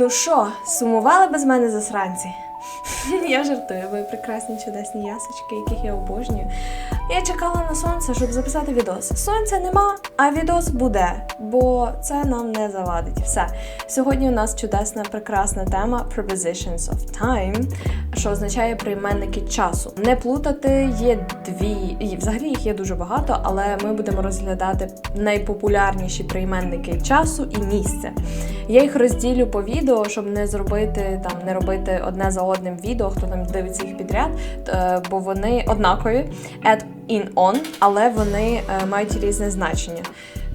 Ну що, сумували без мене засранці? Я жартую, ви прекрасні чудесні ясочки, яких я обожнюю. Я чекала на сонце, щоб записати відос. Сонця нема, а відос буде, бо це нам не завадить. Все. Сьогодні у нас чудесна, прекрасна тема Prepositions of Time, що означає прийменники часу. Не плутати є дві, і взагалі їх є дуже багато, але ми будемо розглядати найпопулярніші прийменники часу і місця. Я їх розділю по відео, щоб не зробити там, не робити одне за одним відео, хто там дивиться їх підряд, е, бо вони однакові in on, але вони е, мають різне значення.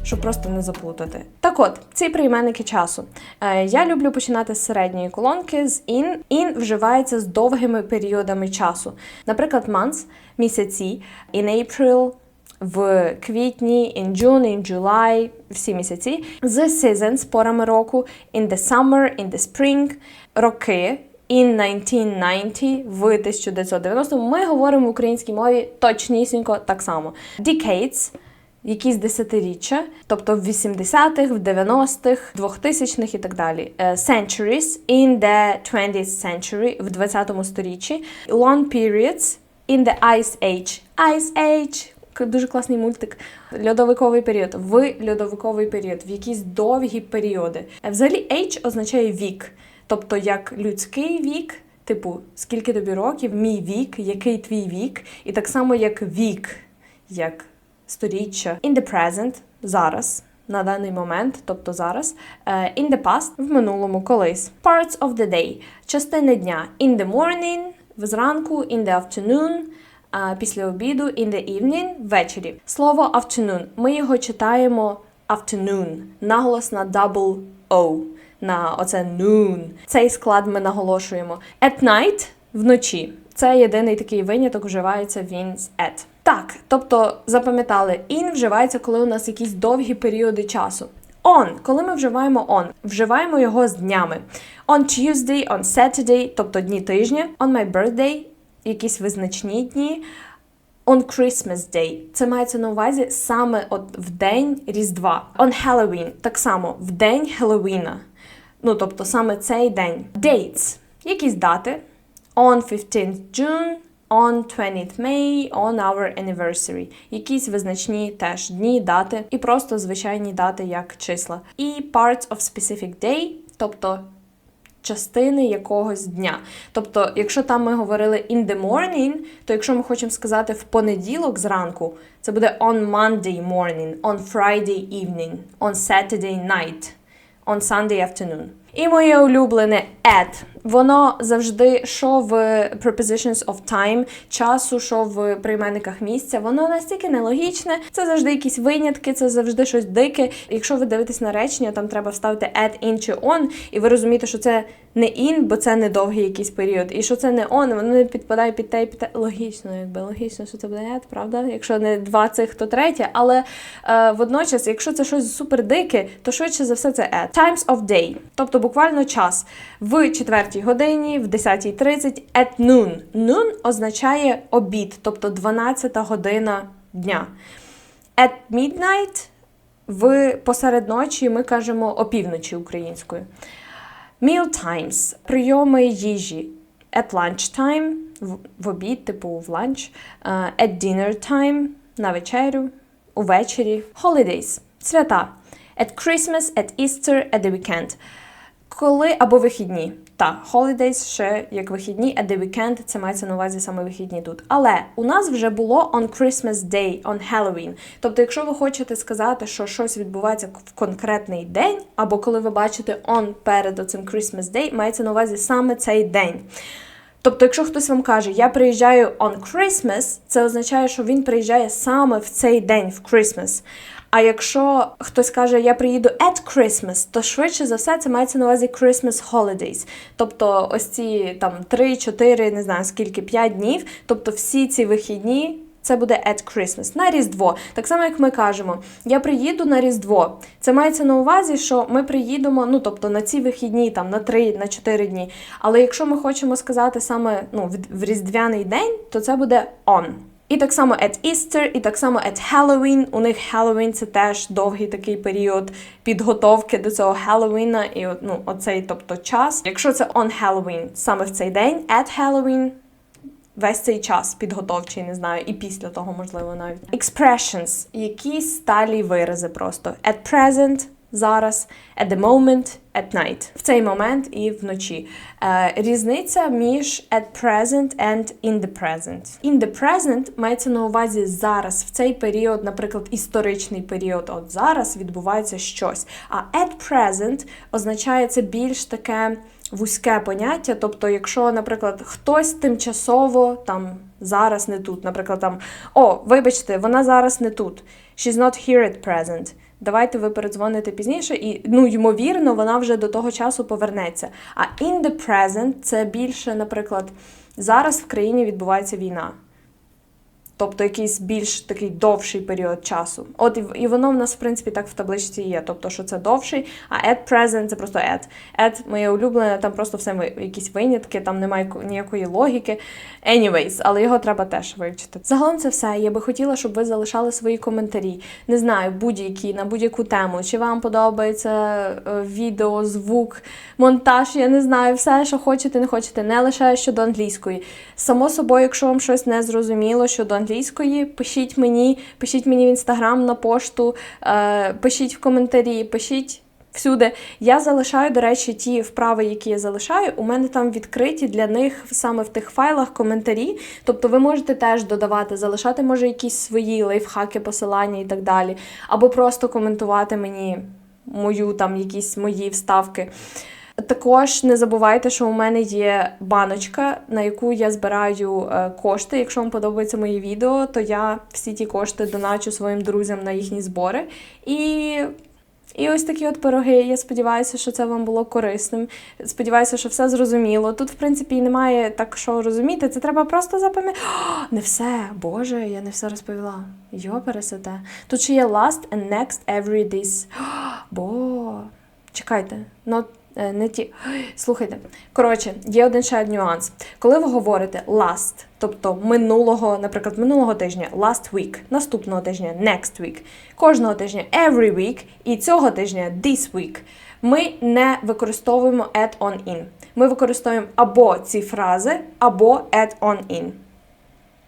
Щоб просто не заплутати. Так от, ці прийменники часу. Е, я люблю починати з середньої колонки, з in. In вживається з довгими періодами часу. Наприклад, months – місяці, in April, в квітні, in June, in July, всі місяці, з seasons, порами року, in the summer, in the spring, роки, in 1990, в 1990. Ми говоримо в українській мові точнісінько так само. Decades – якісь десятиріччя, тобто в 80-х, в 90-х, 2000-х і так далі. Е, Centuries in the 20th century, в 20-му сторіччі. Long periods in the Ice Age. Ice Age Дуже класний мультик. Льодовиковий період. В льодовиковий період, в якісь довгі періоди. Е, Взагалі, age означає вік, тобто як людський вік, типу, скільки тобі років, мій вік, який твій вік, і так само як вік, як сторіччя. In the present зараз. На даний момент, тобто зараз, Е, in the past в минулому колись. Parts of the day частини дня. In the morning зранку, in the afternoon після обіду, in the evening ввечері. Слово afternoon. Ми його читаємо afternoon. Наголос на double O. На оце noon. Цей склад ми наголошуємо. At night вночі. Це єдиний такий виняток, вживається він з at. Так, тобто запам'ятали, in вживається, коли у нас якісь довгі періоди часу. On, коли ми вживаємо on, вживаємо його з днями. On Tuesday, on Saturday, тобто дні тижня, on my birthday, якісь визначні дні. On Christmas Day. Це мається на увазі саме от в день Різдва. On Halloween. Так само в день Хеллоуіна. Ну, тобто саме цей день. Dates. Якісь дати. On 15th June, on 20th May, on our anniversary. Якісь визначні теж дні, дати і просто звичайні дати як числа. І parts of specific day, тобто частини якогось дня. Тобто, якщо там ми говорили in the morning, то якщо ми хочемо сказати в понеділок зранку, це буде on Monday morning, on Friday evening, on Saturday night, on Sunday afternoon. І моє улюблене at. Воно завжди, що в prepositions of time, часу, що в прийменниках місця, воно настільки нелогічне. Це завжди якісь винятки, це завжди щось дике. Якщо ви дивитесь на речення, там треба вставити at, in чи on, і ви розумієте, що це не in, бо це не довгий якийсь період. І що це не on, воно не підпадає під те і під те. Логічно, якби логічно, що це буде at, правда? Якщо не два цих, то третє. Але е, водночас, якщо це щось супер дике, то швидше за все це at. Times of day, тобто буквально час. В четвертій годині, в 10.30, at noon. Noon означає обід, тобто 12 година дня. At midnight в посеред ночі ми кажемо опівночі українською. Meal times – прийоми їжі. At lunchtime – в, обід, типу в ланч. Uh, at dinner time – на вечерю, увечері. Holidays – свята. At Christmas, at Easter, at the weekend. Коли або вихідні. Так, holidays ще як вихідні, at the weekend це мається на увазі саме вихідні тут. Але у нас вже було on Christmas Day, on Halloween. Тобто, якщо ви хочете сказати, що щось відбувається в конкретний день, або коли ви бачите on перед оцим Christmas Day, мається на увазі саме цей день. Тобто, якщо хтось вам каже, я приїжджаю on Christmas, це означає, що він приїжджає саме в цей день, в Christmas. А якщо хтось каже, я приїду at Christmas, то швидше за все це мається на увазі Christmas holidays. Тобто ось ці там 3-4, не знаю скільки, 5 днів, тобто всі ці вихідні. Це буде at Christmas, на Різдво. Так само, як ми кажемо, я приїду на Різдво. Це мається на увазі, що ми приїдемо, ну тобто на ці вихідні, там на 3, на 4 дні. Але якщо ми хочемо сказати саме ну, в Різдвяний день, то це буде on. І так само at Easter, і так само at Halloween. У них Halloween це теж довгий такий період підготовки до цього Halloween, і ну, оцей тобто час. Якщо це on Halloween, саме в цей день, at Halloween, весь цей час підготовчий, не знаю, і після того, можливо, навіть. Expressions, якісь сталі вирази просто. At present, зараз, at the moment, at night. В цей момент і вночі. Е, різниця між at present and in the present. In the present мається на увазі зараз, в цей період, наприклад, історичний період, от зараз відбувається щось. А at present означає це більш таке вузьке поняття. Тобто, якщо, наприклад, хтось тимчасово там зараз не тут, наприклад, там о, вибачте, вона зараз не тут. She's not here at present. Давайте ви передзвоните пізніше, і ну ймовірно, вона вже до того часу повернеться. А in the present це більше, наприклад, зараз в країні відбувається війна. Тобто якийсь більш такий довший період часу. От і, воно в нас, в принципі, так в табличці є. Тобто, що це довший, а at present це просто at. At моє улюблене, там просто все якісь винятки, там немає ніякої логіки. Anyways, але його треба теж вивчити. Загалом це все. Я би хотіла, щоб ви залишали свої коментарі. Не знаю, будь-які на будь-яку тему. Чи вам подобається е, відео, звук, монтаж, я не знаю, все, що хочете, не хочете, не лише щодо англійської. Само собою, якщо вам щось не зрозуміло щодо англійської, пишіть мені, пишіть мені в інстаграм на пошту, е, пишіть в коментарі, пишіть. Всюди я залишаю, до речі, ті вправи, які я залишаю. У мене там відкриті для них саме в тих файлах коментарі. Тобто ви можете теж додавати, залишати, може, якісь свої лайфхаки, посилання і так далі. Або просто коментувати мені мою там якісь мої вставки. Також не забувайте, що у мене є баночка, на яку я збираю е, кошти. Якщо вам подобається моє відео, то я всі ті кошти доначу своїм друзям на їхні збори. І і ось такі от пироги. Я сподіваюся, що це вам було корисним. Сподіваюся, що все зрозуміло. Тут, в принципі, немає так, що розуміти. Це треба просто запам'ятати. Не все, Боже, я не все розповіла. Йо, пересете. Тут ще є last and next every this. Бо. Чекайте, ну е, не ті. Слухайте. Коротше, є один ще нюанс. Коли ви говорите last, тобто минулого, наприклад, минулого тижня, last week, наступного тижня, next week, кожного тижня, every week, і цього тижня, this week, ми не використовуємо add on in. Ми використовуємо або ці фрази, або add on in.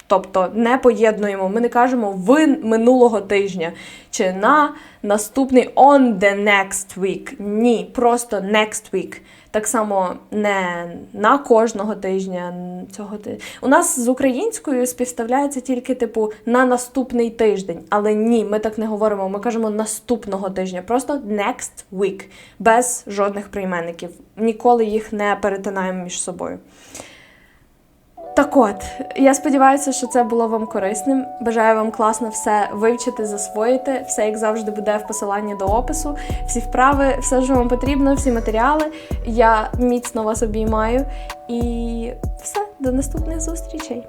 Тобто не поєднуємо, ми не кажемо в минулого тижня чи на наступний on the next week. Ні, просто next week. Так само не на кожного тижня. Цього ти... У нас з українською співставляється тільки типу на наступний тиждень. Але ні, ми так не говоримо. Ми кажемо наступного тижня. Просто next week, без жодних прийменників. Ніколи їх не перетинаємо між собою. Так от, я сподіваюся, що це було вам корисним. Бажаю вам класно все вивчити, засвоїти. Все, як завжди, буде в посиланні до опису. Всі вправи, все, що вам потрібно, всі матеріали. Я міцно вас обіймаю. І все, до наступних зустрічей!